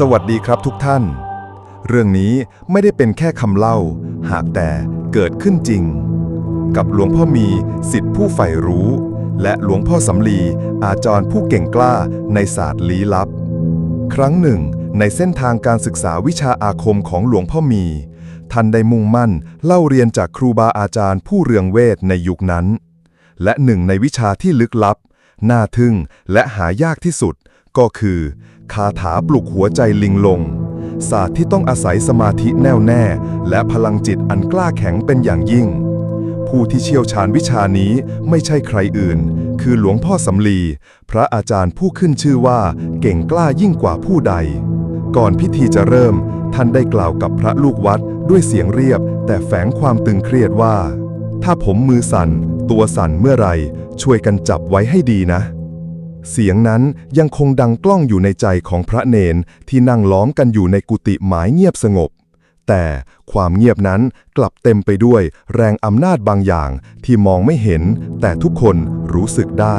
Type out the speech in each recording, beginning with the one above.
สวัสดีครับทุกท่าน เรื่องนี้ไม่ได้เป็นแค่คำเล่า หากแต่เกิดขึ้นจริง กับหลวงพ่อมีสิทธิผู้ใฝ่รู้ และหลวงพ่อสำลีอาจารย์ผู้เก่งกล้าในศาสตร์ลี้ลับ ครั้งหนึ่ง ในเส้นทางการศึกษาวิชาอาคมของหลวงพ่อมี ท่านได้มุ่งมั่นเล่าเรียนจากครูบาอาจารย์ผู้เรืองเวทในยุคนั้น และหนึ่งในวิชาที่ลึกลับ น่าทึ่งและหายากที่สุด ก็คือ คาถาปลุกหัวใจลิงลง ศาสตร์ที่ต้องอาศัยสมาธิแน่วแน่ และพลังจิตอันกล้าแข็งเป็นอย่างยิ่ง ผู้ที่เชี่ยวชาญวิชานี้ไม่ใช่ใครอื่น คือหลวงพ่อสำลี พระอาจารย์ผู้ขึ้นชื่อว่า เก่งกล้ายิ่งกว่าผู้ใด ก่อนพิธีจะเริ่ม ท่านได้กล่าวกับพระลูกวัดด้วยเสียงเรียบ แต่แฝงความตึงเครียดว่า ถ้าผมมือสั่น ตัวสั่นเมื่อไรช่วยกันจับไว้ให้ดีนะ เสียงนั้นยังคงดังกล้องอยู่ในใจของพระเนนที่นั่งล้อมกันอยู่ในกุฏิหมายเงียบสงบ แต่ความเงียบนั้นกลับเต็มไปด้วยแรงอำนาจบางอย่างที่มองไม่เห็น แต่ทุกคนรู้สึกได้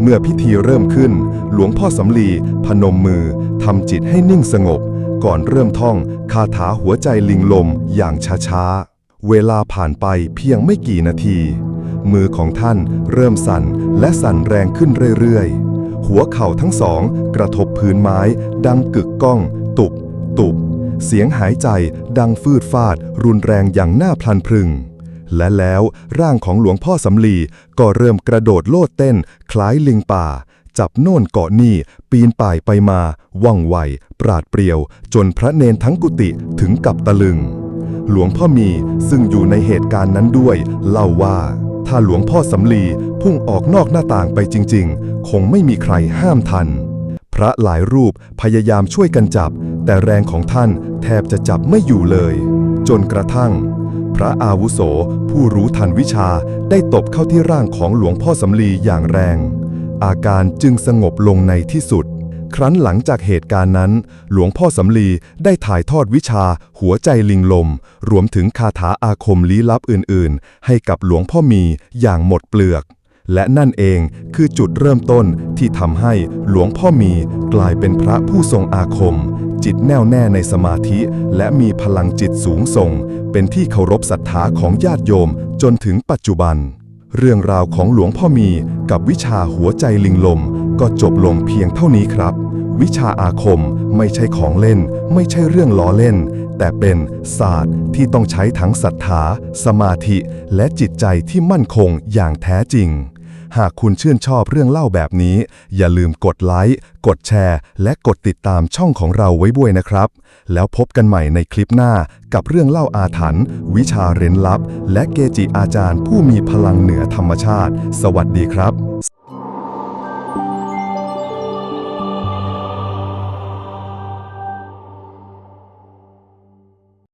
เมื่อพิธีเริ่มขึ้น หลวงพ่อสำลีพนมมือทำจิตให้นิ่งสงบ ก่อนเริ่มท่องคาถาหัวใจลิงลมอย่างช้าๆ เวลาผ่านไปเพียงไม่กี่นาทีมือของท่านเริ่มสั่นและสั่นแรงขึ้นเรื่อยๆ หัวเข่าทั้งสอง กระทบพื้นไม้ ดังกึกก้อง ตุบ ตุบ เสียงหายใจดังฟืดฟาด รุนแรงอย่างน่าพลันพรึง และแล้วร่างของหลวงพ่อสำลีก็เริ่มกระโดดโลดเต้น คล้ายลิงป่า จับโน่นเกาะนี่ ปีนป่ายไปมา ว่องไว ปราดเปรียว จนพระเนนทั้งกุฏิถึงกับตะลึง หลวงพ่อมีซึ่งอยู่ในเหตุการณ์นั้นด้วย เล่าว่า ถ้าหลวงพ่อสำลีพุ่งออกนอกหน้าต่างไปจริง ๆ คงไม่มีใครห้ามทัน พระหลายรูปพยายามช่วยกันจับ แต่แรงของท่านแทบจะจับไม่อยู่เลย จนกระทั่ง พระอาวุโสผู้รู้ทันวิชาได้ตบเข้าที่ร่างของหลวงพ่อสำลีอย่างแรง อาการจึงสงบลงในที่สุด ครั้นหลังจากเหตุการณ์นั้น หลวงพ่อสำลีได้ถ่ายทอดวิชา หัวใจลิงลม รวมถึงคาถาอาคมลี้ลับอื่นๆ ให้กับหลวงพ่อมีอย่างหมดเปลือก และนั่นเองคือจุดเริ่มต้นที่ทำให้หลวงพ่อมีกลายเป็นพระผู้ทรงอาคม จิตแน่วแน่ในสมาธิ และมีพลังจิตสูงส่ง เป็นที่เคารพศรัทธาของญาติโยมจนถึงปัจจุบันเรื่องราวของหลวงพ่อมีกับวิชาหัวใจลิงลม ก็จบลงเพียงเท่านี้ครับ วิชาอาคมไม่ใช่ของเล่น ไม่ใช่เรื่องล้อเล่น แต่เป็นศาสตร์ที่ต้องใช้ทั้งศรัทธา สมาธิ และจิตใจที่มั่นคงอย่างแท้จริง หากคุณชื่นชอบเรื่องเล่าแบบนี้ อย่าลืมกดไลค์ กดแชร์ และกดติดตามช่องของเราไว้ด้วยนะครับ แล้วพบกันใหม่ในคลิปหน้ากับเรื่องเล่าอาถรรพ์วิชาเร้นลับ และเกจิอาจารย์ผู้มีพลังเหนือธรรมชาติ สวัสดีครับ